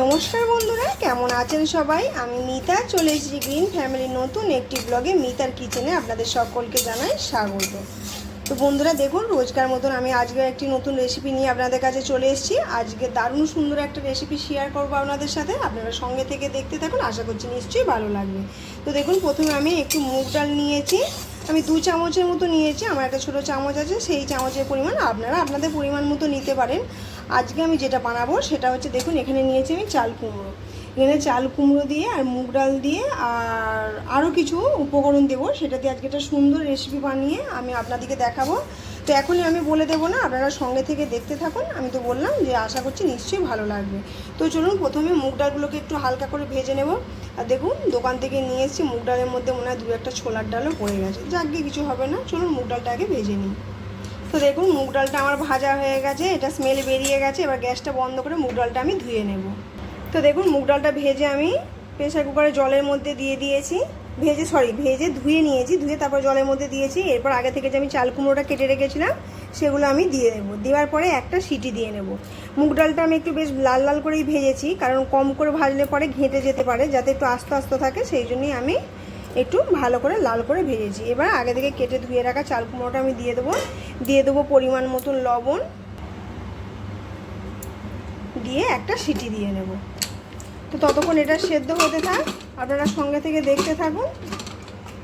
নমস্কার বন্ধুরা, কেমন আছেন সবাই? আমি মিতা, চলে এসেছি গ্রিন ফ্যামিলির নতুন একটি ব্লগে মিতার কিচেনে আপনাদের সকলকে জানাই স্বাগত। তো বন্ধুরা, দেখুন, রোজকার মতন আমি আজকে একটি নতুন রেসিপি নিয়ে আপনাদের কাছে চলে এসেছি। আজকে দারুণ সুন্দর একটা রেসিপি শেয়ার করব আপনাদের সাথে। আপনারা সঙ্গে থেকে দেখতে থাকুন, আশা করছি নিশ্চয়ই ভালো লাগবে। তো দেখুন, প্রথমে আমি একটু মুগ ডাল নিয়েছি। আমি দু চামচের মতো নিয়েছি, আমার একটা ছোটো চামচ আছে, সেই চামচের পরিমাণ আপনারা আপনাদের পরিমাণ মতো নিতে পারেন। আজকে আমি যেটা বানাবো সেটা হচ্ছে, দেখুন, এখানে নিয়েছি আমি চাল কুমড়ো। এখানে চাল কুমড়ো দিয়ে আর মুগ ডাল দিয়ে আর আরও কিছু উপকরণ দেবো। সেটা দিয়ে আজকে একটা সুন্দর রেসিপি বানিয়ে আমি আপনাদেরকে দেখাবো। তো এখনই আমি বলে দেবো না, আপনারা সঙ্গে থেকে দেখতে থাকুন। আমি তো বললাম যে আশা করছি নিশ্চয়ই ভালো লাগবে। তো চলুন, প্রথমে মুগ ডালগুলোকে একটু হালকা করে ভেজে নেব। আর দেখুন, দোকান থেকে নিয়ে এসেছি, মুগ ডালের মধ্যে মনে হয় দু একটা ছোলার ডালও পড়ে গেছে। যাক কিছু হবে না। চলুন, মুগ ডালটা আগে ভেজে নিই। তো দেখুন, মুগ ডালটা আমার ভাজা হয়ে গেছে, এটা স্মেল বেরিয়ে গেছে, এবার গ্যাসটা বন্ধ করে মুগ ডালটা আমি ধুয়ে নেব। তো দেখুন, মুগ ডালটা ভেজে আমি প্রেসার কুকারে জলের মধ্যে দিয়ে দিয়েছি। ভেজে সরি ভেজে ধুয়ে নিয়েছি, ধুয়ে তারপর জলের মধ্যে দিয়েছি। এরপর আগে থেকে যে আমি চাল কুমড়োটা কেটে রেখেছিলাম, সেগুলো আমি দিয়ে দেবো। দেওয়ার পরে একটা সিটি দিয়ে নেব। মুগ ডালটা আমি একটু বেশ লাল লাল করেই ভেজেছি, কারণ কম করে ভাজলে পরে ঘেঁটে যেতে পারে, যাতে একটু আস্তে আস্তে থাকে, সেই জন্যই আমি একটু ভালো করে লাল করে ভেজেছি। এবার আগে থেকে কেটে ধুয়ে রাখা চাল কুমড়োটা আমি দিয়ে দেবো। দিয়ে দেবো পরিমাণ মতন লবণ। দিয়ে একটা সিটি দিয়ে নেব। তো ততক্ষণ এটা সেদ্ধ হতে থাক। আপনারা সঙ্গে থেকে দেখতে থাকুন।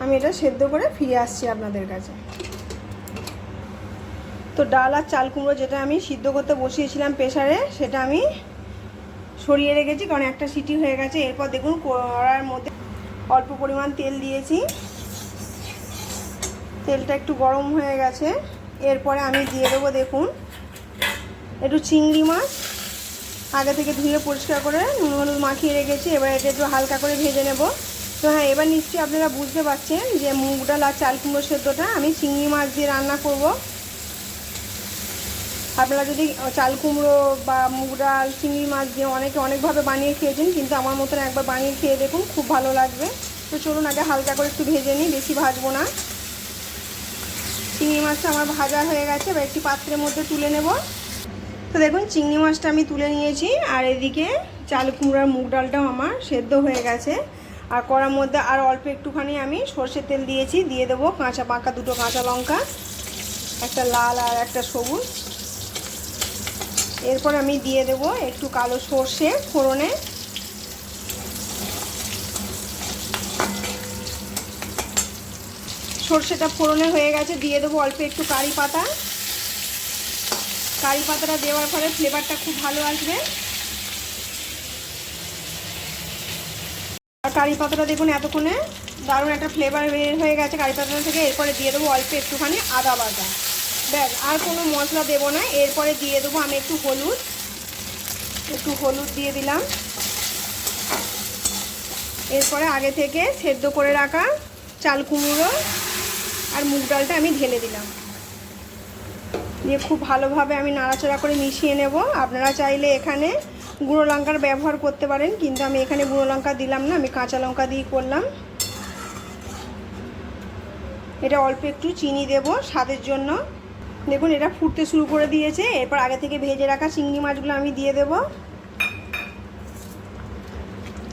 আমি এটা সেদ্ধ করে ফিরে আসছি আপনাদের কাছে। তো ডাল আর চাল কুমড়ো যেটা আমি সিদ্ধ করতে বসিয়েছিলাম প্রেশারে সেটা আমি সরিয়ে রেখেছি, কারণ একটা সিটি হয়ে গেছে। এরপর দেখুন কড়ার মধ্যে অল্প পরিমাণ তেল দিয়েছি। তেলটা একটু গরম হয়ে গেছে। এরপরে আমি দিয়ে দেবো দেখুন, একটু চিংড়ি মাছ। আগে থেকে ধুয়ে পরিষ্কার করে নুন হলুদ মাখিয়ে রেখেছি, এবার এটা একটু হালকা করে ভেজে নেব। তো হ্যাঁ এবার নিশ্চয়ই আপনারা বুঝতে পারছেন যে মুগ ডাল আর চাল কুমড়ো সেদ্ধটা আমি চিংড়ি মাছ দিয়ে রান্না করব। আপনারা যদি চাল কুমড়ো বা মুগ ডাল, চিংড়ি মাছ দিয়ে অনেকে অনেকভাবে বানিয়ে খেয়েছেন, কিন্তু আমার মতন একবার বানিয়ে খেয়ে দেখুন, খুব ভালো লাগবে। তো চলুন আগে হালকা করে একটু ভেজে নিই, বেশি ভাজবো না। চিংড়ি মাছটা আমার ভাজা হয়ে গেছে, এবার একটি পাত্রের মধ্যে তুলে নেব। তো দেখুন, চিংড়ি মাছটা আমি তুলে নিয়েছি, আর এদিকে চাল কুমড়ার মুগ ডালটাও আমার সেদ্ধ হয়ে গেছে। আর কড়ার মধ্যে আর অল্প একটুখানি আমি সর্ষের তেল দিয়েছি, দিয়ে দেবো কাঁচা পাকা দুটো কাঁচা লঙ্কা, একটা লাল আর একটা সবুজ। এরপর আমি দিয়ে দেব একটু কালো সর্ষে ফোড়নে। সর্ষেটা ফোড়নে হয়ে গেছে, দিয়ে দেবো অল্প একটু কারি পাতা। কারি পাতাটা দেওয়ার ফলে ফ্লেভারটা খুব ভালো আসবে। কারি পাতাটা দেখুন এতক্ষণে দারুণ একটা ফ্লেভার হয়ে গেছে। কারি পাতাটা থেকে এরপরে দিয়ে দেবো অল্প একটুখানি আদা বাটা। ব্যাস, আর কোনো মশলা দেবো না। এরপরে দিয়ে দেবো আমি একটু হলুদ। একটু হলুদ দিয়ে দিলাম। এরপরে আগে থেকে সেদ্ধ করে রাখা চাল কুমড়ো আর মুগ ডালটা আমি ঢেলে দিলাম। দিয়ে খুব ভালোভাবে আমি নাড়াচাড়া করে মিশিয়ে নেব। আপনারা চাইলে এখানে গুঁড়ো লঙ্কার ব্যবহার করতে পারেন, কিন্তু আমি এখানে গুঁড়ো লঙ্কা দিলাম না, আমি কাঁচা লঙ্কা দিয়ে করলাম। এটা অল্প একটু চিনি দেব স্বাদের জন্য। দেখুন, এটা ফুটতে শুরু করে দিয়েছে। এরপর আগে থেকে ভেজে রাখা চিংড়ি মাছগুলো আমি দিয়ে দেব।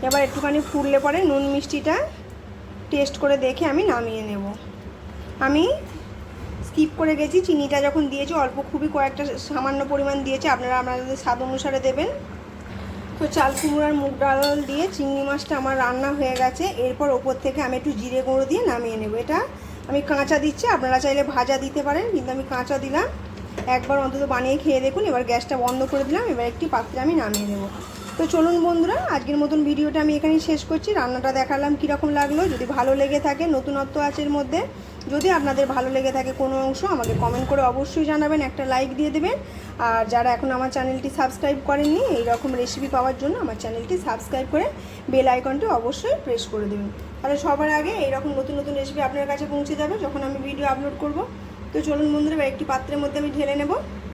এবার একটুখানি ফুটলে পরে নুন মিষ্টিটা টেস্ট করে দেখে আমি নামিয়ে নেব। আমি স্কিপ করে গেছি, চিনিটা যখন দিয়েছি, অল্প খুবই কয়েকটা সামান্য পরিমাণ দিয়েছে। আপনারা আপনাদের স্বাদ অনুসারে দেবেন। তো চাল কুমড়ার মুগ ডাল দিয়ে চিংড়ি মাছটা আমার রান্না হয়ে গেছে। এরপর ওপর থেকে আমি একটু জিরে গুঁড়ো দিয়ে নামিয়ে নেব। এটা আমি কাঁচা দিচ্ছি, আপনারা চাইলে ভাজা দিতে পারেন, কিন্তু আমি কাঁচা দিলাম। একবার অন্তত বানিয়ে খেয়ে দেখুন, এবার গ্যাসটা বন্ধ করে দিলাম, এবার একটি পাত্রে আমি নামিয়ে নেব। তো চলুন বন্ধুরা, আজকের মতন ভিডিওটা আমি এখানেই শেষ করছি। রান্নাটা দেখালাম কীরকম লাগল, যদি ভালো লেগে থাকে নতুনত্ব আছে মধ্যে। যদি আপনাদের ভালো লেগে থাকে কোনো অংশ, আমাকে কমেন্ট করে অবশ্যই জানাবেন, একটা লাইক দিয়ে দেবেন। আর যারা এখন আমার চ্যানেলটি সাবস্ক্রাইব করেননি এই রকম রেসিপি পাওয়ার জন্য আমার চ্যানেলটি সাবস্ক্রাইব করে বেল আইকনটি অবশ্যই প্রেস করে দেবেন। তাহলে সবার আগে এইরকম নতুন নতুন রেসিপি আপনার কাছে পৌঁছে যাবে যখন আমি ভিডিও আপলোড করব। তো চলুন বন্ধুরা একটি পাত্রের মধ্যে আমি ঢেলে নেব।